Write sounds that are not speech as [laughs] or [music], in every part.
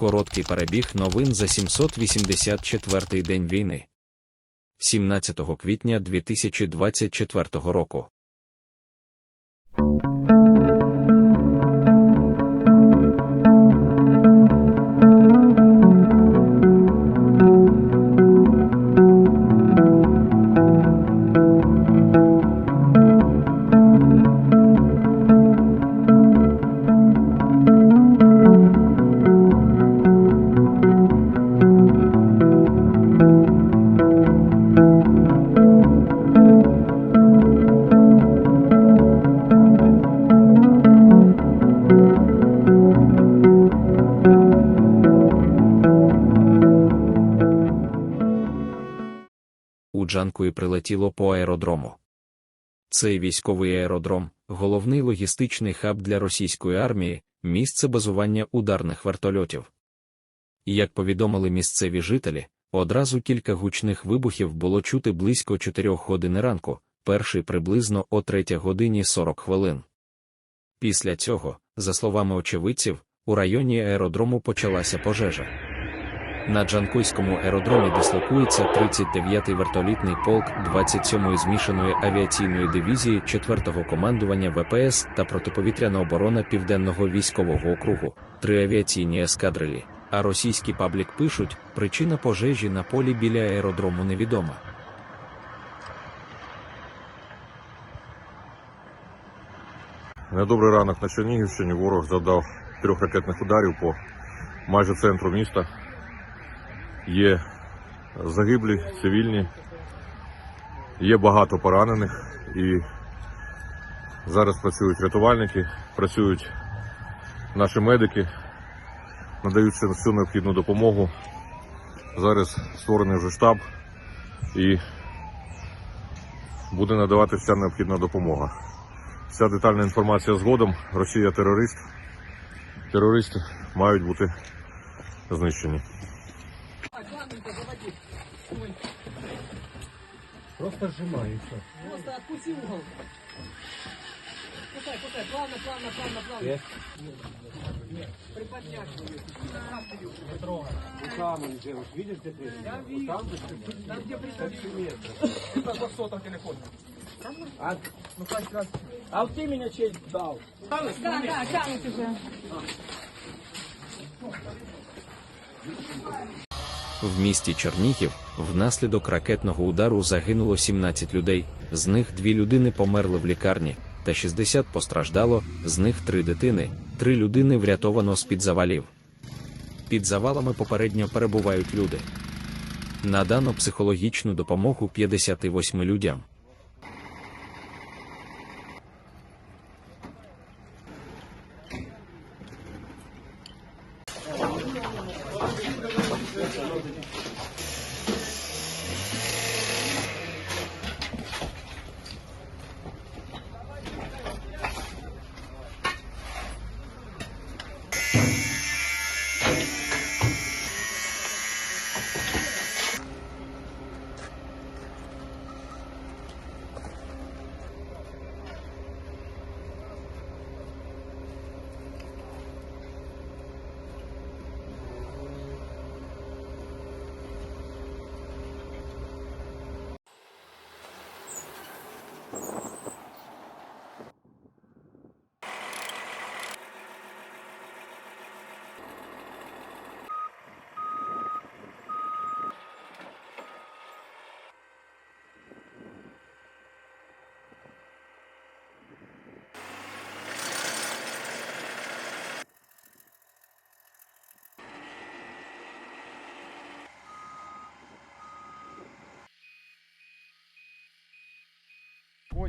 Короткий перебіг новин за 784-й день війни. 17 квітня 2024 року. У Джанкої прилетіло по аеродрому. Цей військовий аеродром головний логістичний хаб для російської армії, місце базування ударних вертольотів. Як повідомили місцеві жителі, одразу кілька гучних вибухів було чути близько 4 години ранку, перший приблизно о 3 годині 40 хвилин. Після цього, за словами очевидців, у районі аеродрому почалася пожежа. На Джанкойському аеродромі дислокується 39-й вертолітний полк 27-ї змішаної авіаційної дивізії 4-го командування ВПС та протиповітряна оборона Південного військового округу, три авіаційні ескадрилі. А російські паблік пишуть, причина пожежі на полі біля аеродрому невідома. Недобрий ранок на Чернігівщині. Ворог завдав трьох ракетних ударів по майже центру міста. Є загиблі, цивільні, є багато поранених і зараз працюють рятувальники, працюють наші медики, надають всю- необхідну допомогу. Зараз створений вже штаб і буде надавати вся необхідна допомога. Вся детальна інформація згодом. Росія терорист. Терористи мають бути знищені. Просто сжимается. Просто откуси угол. Кусай, кусай, плавно, плавно, плавно, плавно. Приподняться. Не трогай. Вот там видишь, где трещина? Я вижу. Там, где, там, где присоединился. Там вот сотом. А, ну, хоть раз. а ты меня честь дал. Да, ну, да, да, тянут уже. А. В місті Чернігів внаслідок ракетного удару загинуло 17 людей, з них дві людини померли в лікарні, та 60 постраждало, з них три дитини, три людини врятовано з-під завалів. Під завалами попередньо перебувають люди. Надано психологічну допомогу 58 людям.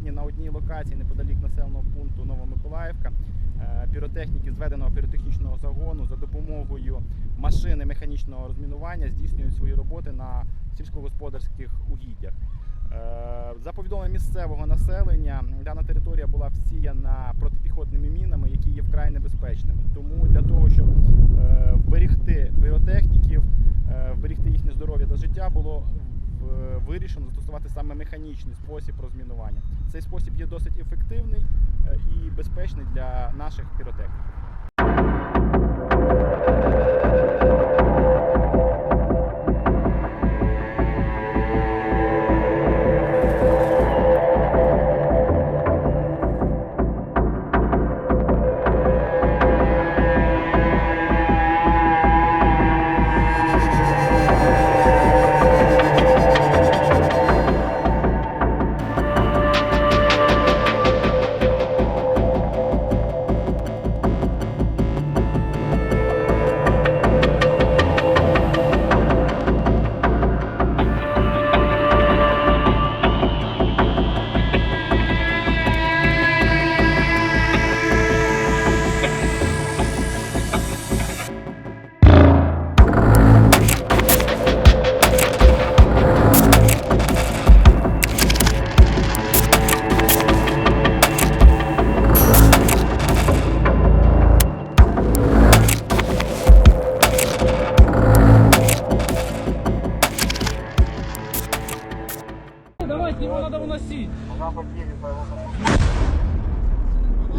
Сьогодні на одній локації неподалік населеного пункту Новомиколаївка е, піротехніки зведеного піротехнічного загону за допомогою машини механічного розмінування здійснюють свої роботи на сільськогосподарських угіддях. Е, За повідомленням місцевого населення, дана територія була всіяна протипіхотними мінами, які є вкрай небезпечними. Тому для того, щоб е, вберегти піротехніків, вберегти їхнє здоров'я та життя, було вирішено застосувати саме механічний спосіб розмінування. Цей спосіб є досить ефективний е, і безпечний для наших піротехніків.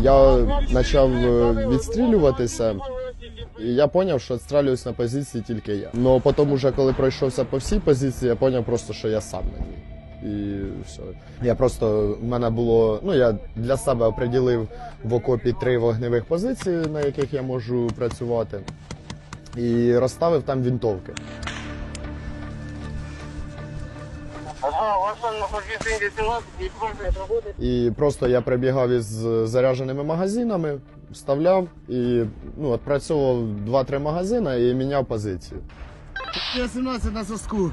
Я почав е, відстрілюватися, і я зрозумів, що відстрілююсь на позиції тільки я. Ну потім, уже коли пройшовся по всій позиції, я зрозумів просто, що я сам на ній. І все. Я просто в мене було. Ну я для себе оприділив в окопі три вогневих позиції, на яких я можу працювати, і розставив там вінтовки. І просто я прибігав із зарядженими магазинами, вставляв і ну, відпрацьовував 2-3 магазини і міняв позицію. Я 17 на соску.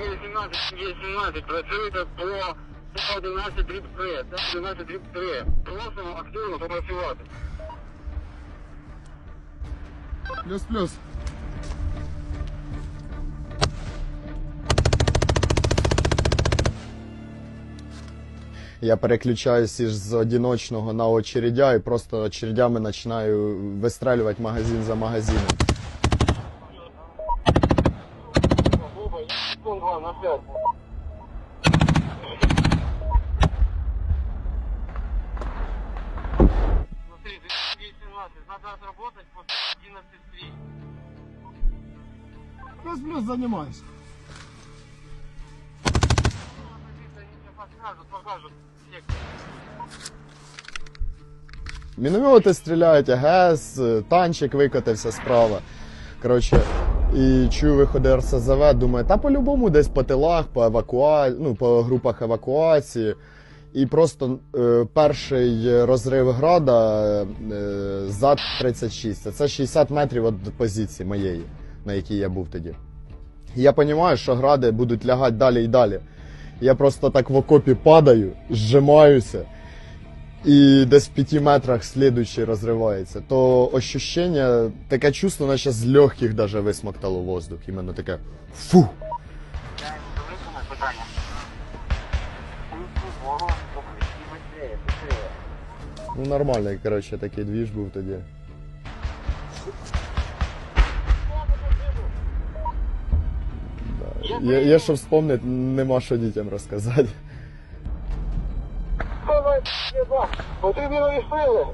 18, 18, працюєте по 11 дріб 3, 11 дріб 3. Просимо активно попрацювати. Плюс-плюс. Я переключаюсь із одиночного на очередя і просто очередями починаю вистрелювати магазин за магазином. Оба, секунд 2 на 5. Смотри, 18, надо отработать по 11 Плюс-плюс займаюся. Міномети стріляють, АГС, танчик викотився справа. Коротше, і чую виходи РСЗВ, думаю, та по-любому десь по тилах, по евакуа... ну, по групах евакуації. І просто е, перший розрив града е, за 36. Це 60 метрів від позиції моєї, на якій я був тоді. І я розумію, що гради будуть лягати далі і далі. Я просто так в окопі падаю, зжимаюся і десь в п'яти метрах слідуючий розривається, то ощущення, таке чувство, наче з легких даже висмоктало воздух. Іменно таке фу. Ну нормальний, коротше, такий двіж був тоді. Є, є що вспомнити, нема що дітям розказати. Потрібні нові сили.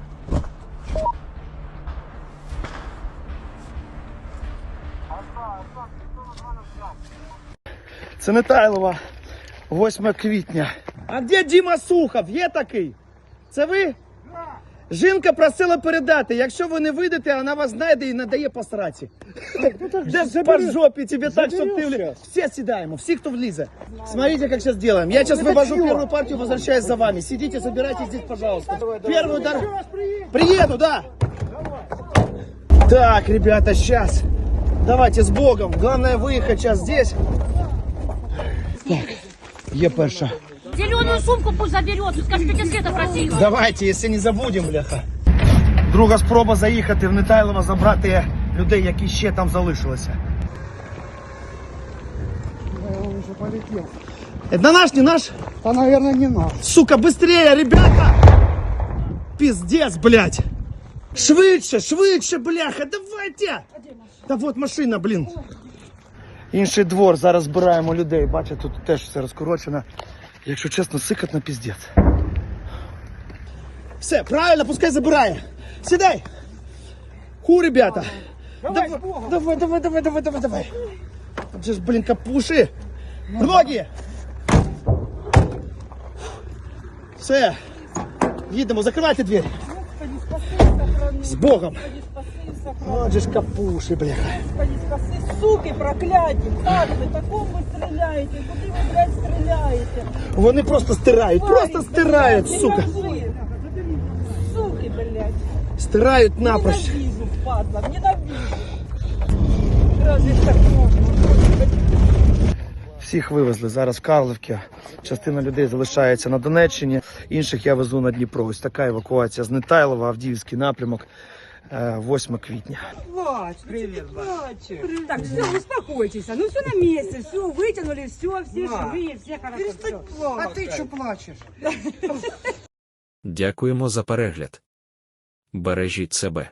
Це не Тайлова, 8 квітня. А де Діма Сухов? Є такий? Це ви? Жінка просила передати, якщо ви не вийдете, вона вас знайде і надає по сраці. Де по жопі тебе так, щоб ти влез. Все сідаємо, всі, хто влізе. Смотрите, как сейчас делаем. Я сейчас вывожу первую партию, возвращаюсь за вами. Сидите, забирайте здесь, пожалуйста. Первый удар. Приеду, да. Так, ребята, сейчас. Давайте с Богом. Главное выехать сейчас здесь. Так, є перша. Зеленую сумку пусть заберет. Скажи, тетя Света просила. Давайте, якщо не забудемо, бляха. Друга спроба заїхати в Нетайлово, забрати людей, які ще там залишилися. Это наш, не наш? Та, наверное, не наш. Сука, быстрее, ребята! Пиздец, блядь! Швидше, швидше, бляха, давайте! Та вот машина, блін. Інший двор, зараз збираємо людей. Бачите, тут теж все розкорочено. Якщо чесно, сикотно піздець. Все, правильно, пускай забирає. Сідай! Ху, ребята! Давай, давай, давай, давай, давай, давай, давай. Тут же ж, блін, капуши. Ноги! Все. Їдемо, закривайте двері. З Богом. От же ж капуши, бляха. Господи, спаси, суки, прокляті, падли, такому ви стріляєте, куди ви, блядь, стріляєте? Вони просто стирають, просто Тварі, стирають, блядь, сука. ненавижу. Суки, блядь, Стирають напрочь. ненавижу, падла, ненавижу. Разве ж так можна? Всіх вивезли зараз в Карлівки. Частина людей залишається на Донеччині, інших я везу на Дніпро. Ось така евакуація з Нетайлова, Авдіївський напрямок, 8 квітня. Плач, привет, плачь. Так, все, успокойтесь, ну все на месте, все, вытянули, все, все живые, все хорошо. Перестань плакать. А ти що плачеш? [laughs] Дякуємо за перегляд. Бережіть себе.